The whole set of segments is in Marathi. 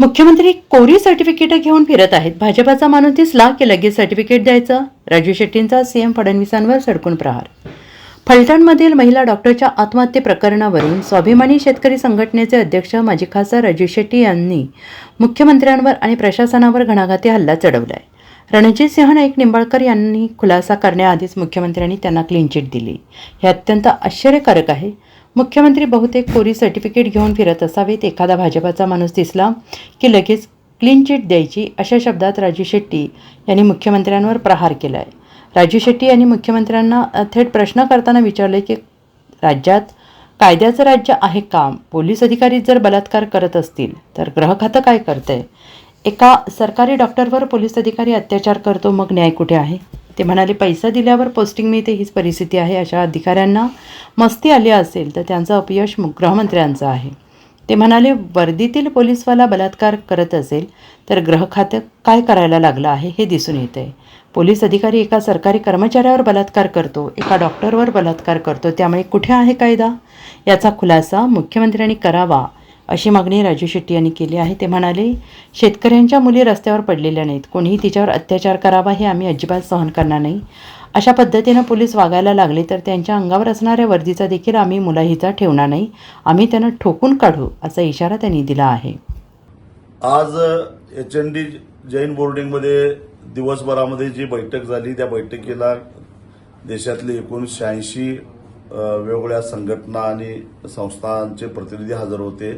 मुख्यमंत्री कोरी सर्टिफिकेट घेऊन फिरत आहेत. भाजपाचा माणूस दिसला की लगेच सर्टिफिकेट द्यायचं. राजू शेट्टींचा सीएम फडणवीसांवर सडकून प्रहार. फलटणमधील महिला डॉक्टरच्या आत्महत्ये प्रकरणावरून स्वाभिमानी शेतकरी संघटनेचे अध्यक्ष माजी खासदार राजू शेट्टी यांनी मुख्यमंत्र्यांवर आणि प्रशासनावर घणाघाती हल्ला चढवलाय. रणजित सिंह नाईक निंबाळकर यांनी खुलासा करण्याआधीच मुख्यमंत्र्यांनी त्यांना क्लीन चिट दिली. हे अत्यंत आश्चर्यकारक आहे. मुख्यमंत्री बहुतेक कोरी सर्टिफिकेट घेऊन फिरत असावेत. एखादा भाजपाचा माणूस दिसला की लगेच क्लीन चिट द्यायची अशा शब्दात राजू शेट्टी यांनी मुख्यमंत्र्यांवर प्रहार केला आहे राजू शेट्टी यांनी मुख्यमंत्र्यांना थेट प्रश्न करताना विचारले की राज्यात कायद्याचं राज्य आहे का? पोलीस अधिकारी जर बलात्कार करत असतील तर ग्रहखातं काय काय करतंय? एका सरकारी डॉक्टरवर पोलीस अधिकारी अत्याचार करतो मग न्याय कुठे आहे? ते म्हणाले पैसा दिल्यावर पोस्टिंग मिळते हीच परिस्थिती आहे अशा अधिकाऱ्यांना मस्ती आली असेल तर त्यांचं अपयश मु- गृहमंत्र्यांचं आहे. ते म्हणाले वर्दीतील पोलीसवाला बलात्कार करत असेल तर ग्रह खातं काय करायला लागलं आहे हे दिसून येत आहे पोलीस अधिकारी एका सरकारी कर्मचाऱ्यावर बलात्कार करतो एका डॉक्टरवर बलात्कार करतो त्यामुळे कुठे आहे कायदा? याचा खुलासा मुख्यमंत्र्यांनी करावा अशी मागणी राजू शेट्टी यांनी केली आहे. ते म्हणाले शेतकऱ्यांच्या मुली रस्त्यावर पडलेल्या नाहीत. कोणीही तिच्यावर अत्याचार करावा हे आम्ही अजिबात सहन करणार नाही. अशा पद्धतीनं पोलीस वागायला लागले तर त्यांच्या अंगावर असणाऱ्या वर्दीचा देखील आम्ही मुलाहिजा ठेवणार नाही. आम्ही त्यांना ठोकून काढू असा इशारा त्यांनी दिला आहे. आज एच एन डी जैन बोर्डिंगमध्ये दिवसभरामध्ये जी बैठक झाली त्या बैठकीला देशातले एकूण शहाऐंशी वेगवेगळ्या संघटना आणि संस्थांचे प्रतिनिधी हजर होते.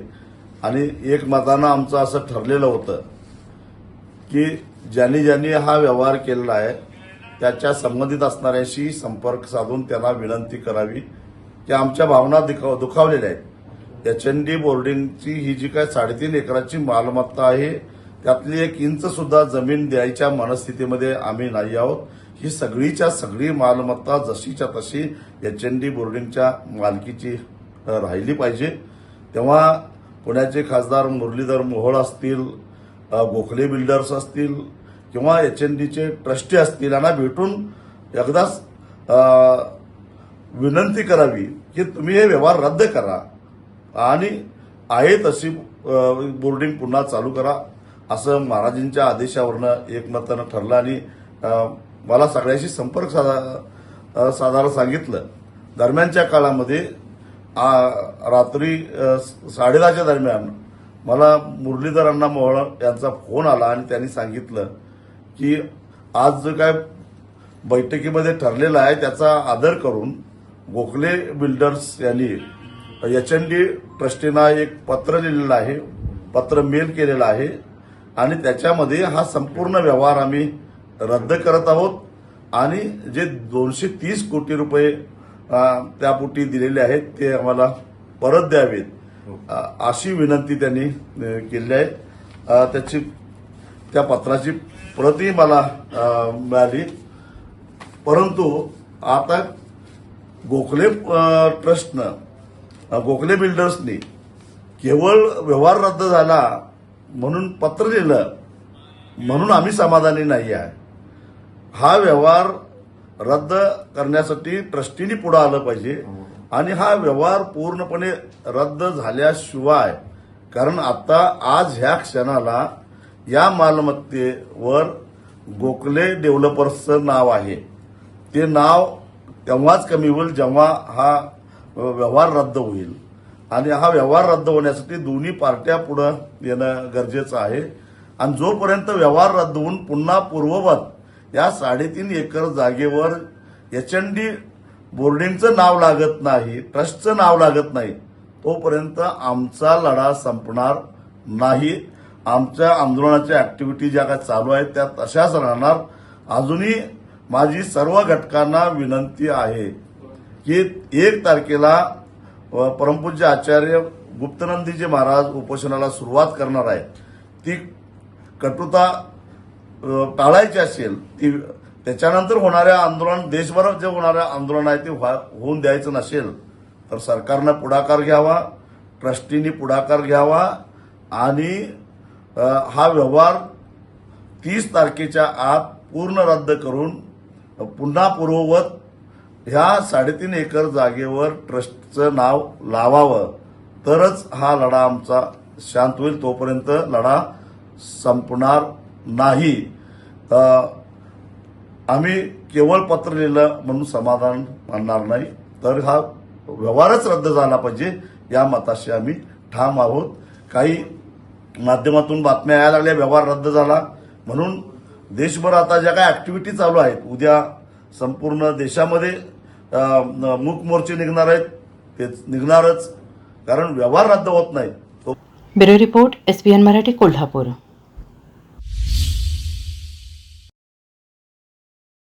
आणि एक मतानं आमचं असं ठरलेलं होतं की ज्यांनी ज्यांनी हा व्यवहार केलेला आहे त्याच्या संबंधित असणाऱ्यांशी संपर्क साधून त्यांना विनंती करावी की आमच्या भावना दुखाव दुखावलेल्या आहेत. एच एन डी बोर्डिंगची ही जी काय साडेतीन एकराची मालमत्ता आहे त्यातली एक इंच सुद्धा जमीन द्यायच्या मनस्थितीमध्ये आम्ही नाही आहोत. ही सगळीच्या सगळी मालमत्ता जशीच्या तशी एच एन डी बोर्डिंगच्या मालकीची राहिली पाहिजे. तेव्हा पुण्याचे खासदार मुरलीधर मोहोळ असतील गोखले बिल्डर्स असतील किंवा एच एन डीचे ट्रस्टी असतील यांना भेटून एकदाच विनंती करावी की तुम्ही हे व्यवहार रद्द करा. आणि आहे तशी बोर्डिंग पुन्हा चालू करा असं महाराजांच्या आदेशावरनं एकमतानं ठरलं आणि मला सगळ्याशी संपर्क साधा साधायला सांगितलं. दरम्यानच्या काळामध्ये आ, रात्री साडेदहाच्या दरम्यान मला मुरलीधर अण्णा मोहोळ यांचा फोन आला आणि त्यांनी सांगितलं की आज जो काय बैठकीमध्ये ठरलेला आहे त्याचा आदर करून गोखले बिल्डर्स यांनी एच एन डी ट्रस्टीना एक पत्र लिहिलेलं आहे पत्र मेल केलेलं आहे आणि त्याच्यामध्ये हा संपूर्ण व्यवहार आम्ही रद्द करत आहोत आणि जे दोनशे तीस कोटी रुपये अ, त्यापोटी दिलेले आहेत ते आम्हाला परत द्यावेत. अशी विनंती त्यांनी केली आहे. त्याची त्या पत्राची प्रतही मला मिळाली. परंतु आता गोखले ट्रस्टनं गोखले बिल्डर्सनी केवळ व्यवहार रद्द झाला म्हणून पत्र लिहिलं म्हणून आम्ही समाधानी नाही आहे हा व्यवहार रद्द करण्यासाठी ट्रस्टीने पुढे आलं पाहिजे. आणि हा व्यवहार पूर्णपणे रद्द झाल्याशिवाय कारण आता आज ह्या क्षणाला या मालमत्तेवर गोखले डेव्हलपर्सचं नाव आहे. ते नाव तेव्हाच कमी होईल जेव्हा हा व्यवहार रद्द होईल. आणि हा व्यवहार रद्द होण्यासाठी दोन्ही पार्ट्या पुढं येणं गरजेचं आहे. आणि जोपर्यंत व्यवहार रद्द होऊन पुन्हा पूर्ववत या साडेतीन एकर जागेवर एच एन डी बोर्डिंगचं नाव लागत नाही ट्रस्टचं नाव लागत नाही. तोपर्यंत आमचा लढा संपणार नाही. आमच्या आंदोलनाच्या ऍक्टिव्हिटी ज्या काय चालू आहेत त्या तशाच राहणार. अजूनही माझी सर्व घटकांना विनंती आहे की एक तारखेला परमपूज्य आचार्य गुप्तनंदीजी महाराज उपोषणाला सुरुवात करणार आहे ती कटुता टाळायची असेल ती त्याच्यानंतर होणाऱ्या आंदोलन देशभरात जे होणाऱ्या आंदोलन आहे ते व्हा- होऊन द्यायचं नसेल तर सरकारनं पुढाकार घ्यावा ट्रस्टीनी पुढाकार घ्यावा आणि हा व्यवहार तीस तारखेच्या आत पूर्ण रद्द करून पुन्हा पूर्ववत ह्या साडेतीन एकर जागेवर ट्रस्टचं नाव लावावं. तरच हा लढा आमचा शांत होईल तोपर्यंत लढा संपणार. नाही. आम्ही केवळ पत्र लिहिलं म्हणून समाधान मानणार नाही. तर हा व्यवहारच रद्द झाला पाहिजे या मताशी आम्ही ठाम आहोत. काही माध्यमातून बातम्या यायला लागल्या व्यवहार रद्द झाला. म्हणून देशभर आता ज्या काही ऍक्टिव्हिटी चालू आहेत उद्या संपूर्ण देशामध्ये मूक मोर्चे निघणार आहेत. ते निघणारच. कारण व्यवहार रद्द होत नाही. Bureau report SBN Marathi Kolhapur.